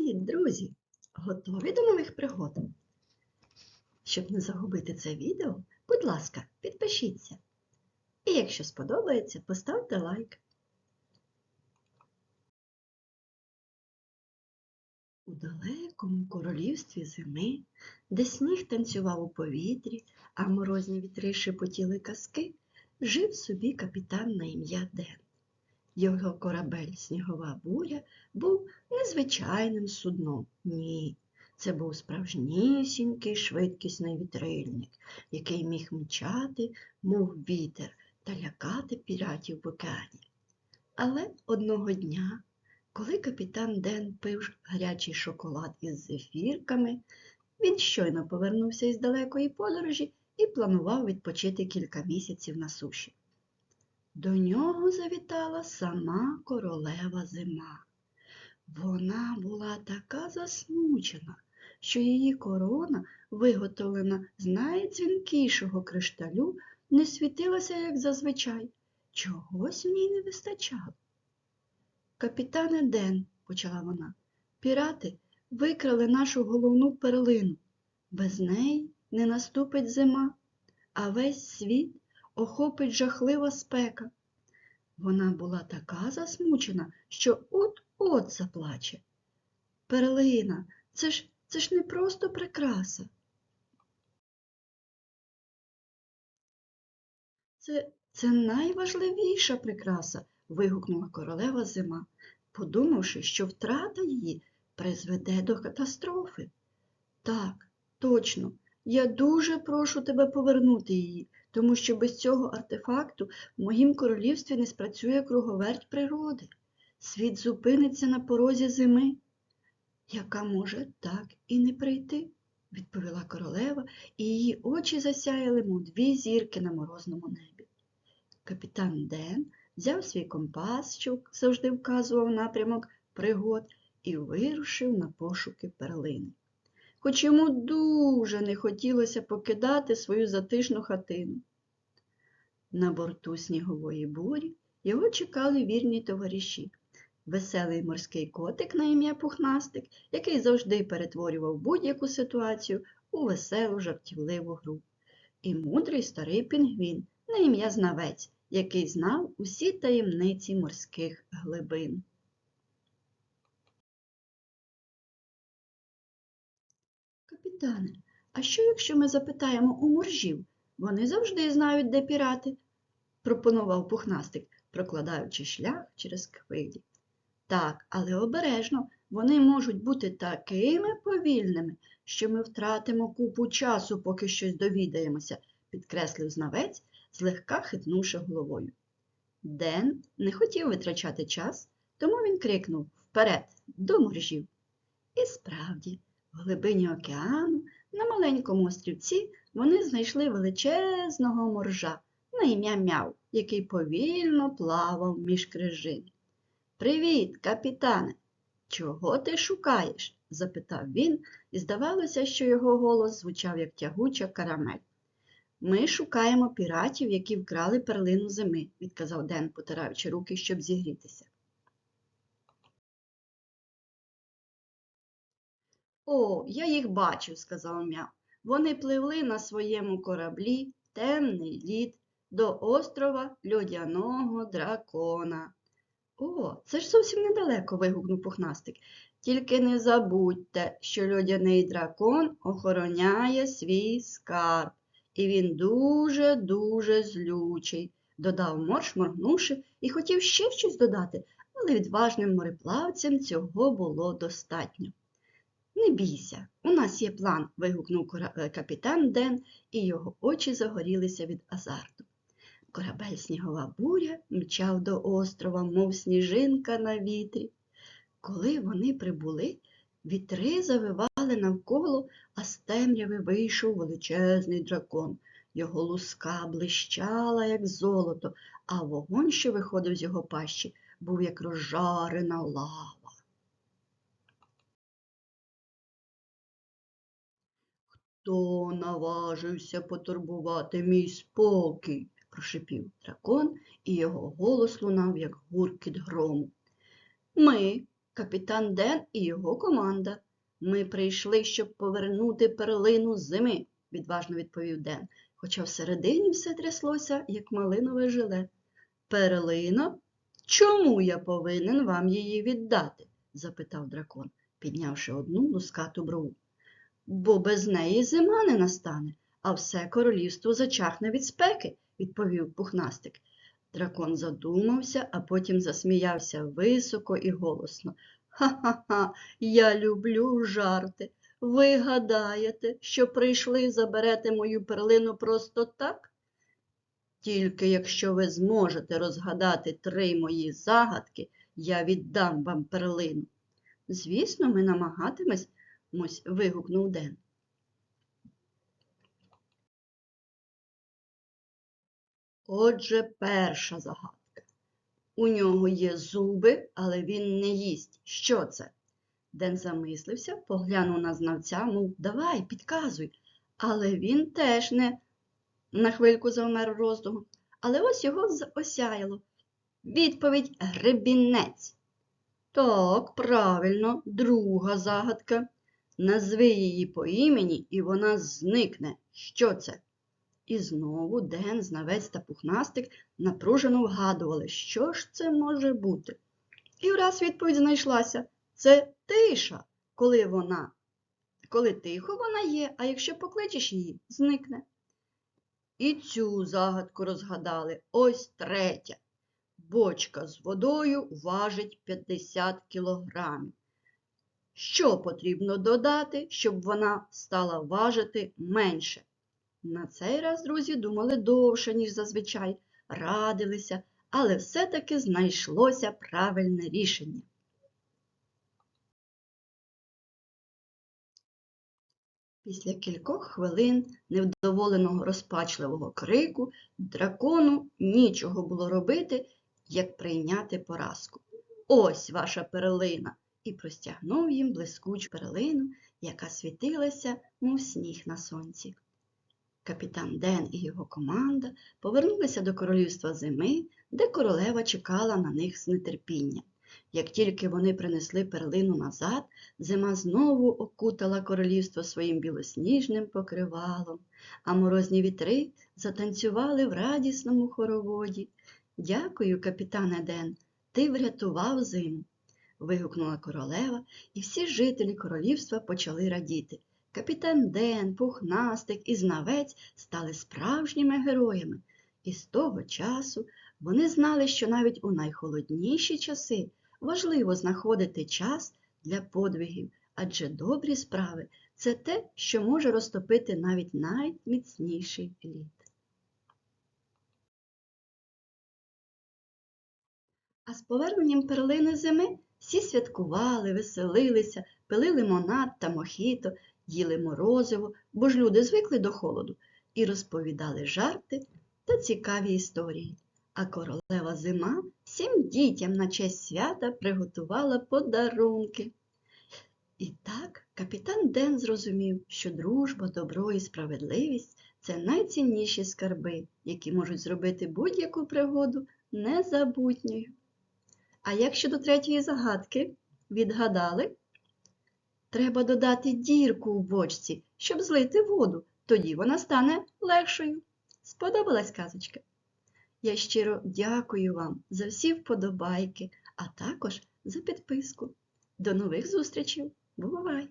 Привіт, друзі! Готові до нових пригод? Щоб не загубити це відео, будь ласка, підпишіться. І якщо сподобається, поставте лайк. У далекому королівстві зими, де сніг танцював у повітрі, а морозні вітри шепотіли казки, жив собі капітан на ім'я Ден. Його корабель Снігова буря був незвичайним судном. Ні, це був справжнісінький швидкісний вітрильник, який міг мчати, мов вітер, та лякати піратів в океані. Але одного дня, коли капітан Ден пив гарячий шоколад із зефірками, він щойно повернувся із далекої подорожі і планував відпочити кілька місяців на суші. До нього завітала сама королева зима. Вона була така засмучена, що її корона, виготовлена з найдзвінкішого кришталю, не світилася, як зазвичай. Чогось в ній не вистачало. Капітане Ден, почала вона, пірати викрали нашу головну перлину. Без неї не наступить зима, а весь світ охопить жахлива спека. Вона була така засмучена, що от-от заплаче. Перлина, це ж, це ж не просто прикраса. Це, це найважливіша прикраса, вигукнула королева зима, подумавши, що втрата її призведе до катастрофи. Так, точно, я дуже прошу тебе повернути її, тому що без цього артефакту в моїм королівстві не спрацює круговерть природи. Світ зупиниться на порозі зими, яка може так і не прийти, відповіла королева, і її очі засяяли, мов дві зірки на морозному небі. Капітан Ден взяв свій компас, що завжди вказував напрямок пригод, і вирушив на пошуки перлини хоч йому дуже не хотілося покидати свою затишну хатину. На борту снігової бурі його чекали вірні товариші, веселий морський котик на ім'я Пухнастик, який завжди перетворював будь-яку ситуацію у веселу жартівливу гру, і мудрий старий пінгвін на ім'я Знавець, який знав усі таємниці морських глибин. Капітане, а що якщо ми запитаємо у моржів? Вони завжди знають, де пірати, пропонував пухнастик, прокладаючи шлях через хвилі. Так, але обережно, вони можуть бути такими повільними, що ми втратимо купу часу, поки щось довідаємося, підкреслив знавець, злегка хитнувши головою. Ден не хотів витрачати час, тому він крикнув Вперед, до моржів. І справді, в глибині океану, на маленькому острівці, вони знайшли величезного моржа на ім'я Мяв, який повільно плавав між крижин. Привіт, капітане! Чого ти шукаєш? запитав він, і здавалося, що його голос звучав як тягуча карамель. Ми шукаємо піратів, які вкрали перлину зими, відказав Ден, потираючи руки, щоб зігрітися. О, я їх бачив, сказав Мяв. Вони пливли на своєму кораблі темний лід до острова льодяного дракона. О, це ж зовсім недалеко, вигукнув пухнастик. Тільки не забудьте, що льодяний дракон охороняє свій скарб, і він дуже-дуже злючий, додав морж, моргнувши, і хотів ще щось додати, але відважним мореплавцям цього було достатньо. Не бійся, у нас є план, вигукнув е, капітан Ден, і його очі загорілися від азарту. Корабель снігова буря мчав до острова, мов сніжинка на вітрі. Коли вони прибули, вітри завивали навколо, а з темряви вийшов величезний дракон. Його луска блищала, як золото, а вогонь, що виходив з його пащі, був як розжарена лава. Хто наважився потурбувати мій спокій? прошипів дракон, і його голос лунав, як гуркіт грому. Ми, капітан Ден і його команда. Ми прийшли, щоб повернути перлину з зими, відважно відповів Ден, хоча всередині все тряслося, як малинове желе. Перлина? Чому я повинен вам її віддати? запитав дракон, піднявши одну лускату брову. Бо без неї зима не настане, а все королівство зачахне від спеки, відповів пухнастик. Дракон задумався, а потім засміявся високо і голосно. Ха-ха-ха, я люблю жарти. Ви гадаєте, що прийшли заберете мою перлину просто так? Tільки якщо ви зможете розгадати три мої загадки, я віддам вам перлину. Звісно, ми намагатимемось, вигукнув Ден. Отже, перша загадка. У нього є зуби, але він не їсть. Що це? Ден замислився, поглянув на знавця, мов давай, підказуй. Але він теж не на хвильку завмер роздуму. Але ось його осяяло. Відповідь гребінець. Так, правильно, друга загадка. Назви її по імені, і вона зникне. Що це? І знову Ден, знавець та пухнастик напружено вгадували, що ж це може бути. І враз відповідь знайшлася це тиша, коли вона, коли тихо вона є, а якщо покличеш її, зникне. І цю загадку розгадали. Ось третя. Бочка з водою важить 50 кілограмів. Що потрібно додати, щоб вона стала важити менше? На цей раз друзі думали довше, ніж зазвичай, радилися, але все-таки знайшлося правильне рішення. Після кількох хвилин невдоволеного розпачливого крику дракону нічого було робити, як прийняти поразку. Ось ваша перлина! І простягнув їм блискучу перлину, яка світилася, мов сніг на сонці. Капітан Ден і його команда повернулися до королівства зими, де королева чекала на них з нетерпінням. Як тільки вони принесли перлину назад, зима знову окутала королівство своїм білосніжним покривалом, а морозні вітри затанцювали в радісному хороводі. Дякую, капітане Ден, ти врятував зиму. Вигукнула королева, і всі жителі королівства почали радіти. Капітан Ден, Пухнастик і Знавець стали справжніми героями, і з того часу вони знали, що навіть у найхолодніші часи важливо знаходити час для подвигів, адже добрі справи це те, що може розтопити навіть найміцніший лід. А з поверненням перлини зими всі святкували, веселилися, пили лимонад та мохіто, їли морозиво, бо ж люди звикли до холоду, і розповідали жарти та цікаві історії. А королева зима всім дітям на честь свята приготувала подарунки. І так капітан Ден зрозумів, що дружба, добро і справедливість це найцінніші скарби, які можуть зробити будь-яку пригоду незабутньою. А як щодо третьої загадки, відгадали? Треба додати дірку у бочці, щоб злити воду, тоді вона стане легшою. Сподобалась казочка? Я щиро дякую вам за всі вподобайки, а також за підписку. До нових зустрічей! Бувай!